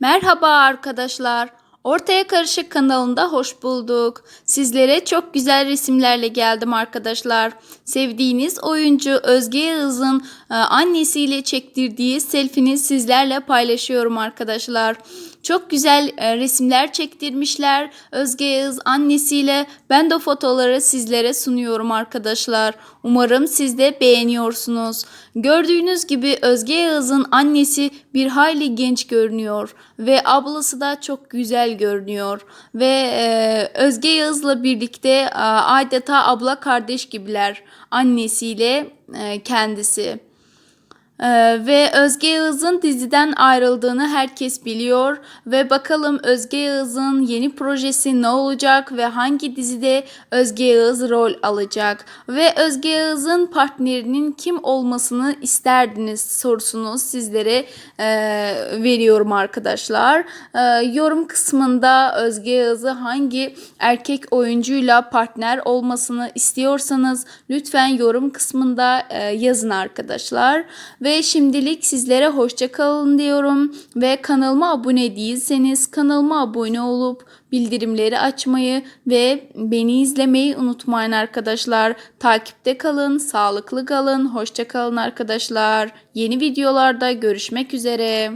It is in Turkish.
Merhaba arkadaşlar. Ortaya Karışık kanalında hoş bulduk. Sizlere çok güzel resimlerle geldim arkadaşlar. Sevdiğiniz oyuncu Özge Yağız'ın e, annesiyle çektirdiği selfie'ni sizlerle paylaşıyorum arkadaşlar. Çok güzel e, resimler çektirmişler Özge Yağız annesiyle. Ben de fotoğrafları sizlere sunuyorum arkadaşlar. Umarım siz de beğeniyorsunuz. Gördüğünüz gibi Özge Yağız'ın annesi bir hayli genç görünüyor ve ablası da çok güzel görünüyor ve e, Özge Yağız'la birlikte e, adeta abla kardeş gibiler annesiyle e, kendisi. Ee, ve Özge Yağız'ın diziden ayrıldığını herkes biliyor ve bakalım Özge Yağız'ın yeni projesi ne olacak ve hangi dizide Özge Yağız rol alacak ve Özge Yağız'ın partnerinin kim olmasını isterdiniz sorusunu sizlere e, veriyorum arkadaşlar. E, yorum kısmında Özge Yağız'ı hangi erkek oyuncuyla partner olmasını istiyorsanız lütfen yorum kısmında e, yazın arkadaşlar. Ve şimdilik sizlere hoşça kalın diyorum ve kanalıma abone değilseniz kanalıma abone olup bildirimleri açmayı ve beni izlemeyi unutmayın arkadaşlar. Takipte kalın, sağlıklı kalın, hoşça kalın arkadaşlar. Yeni videolarda görüşmek üzere.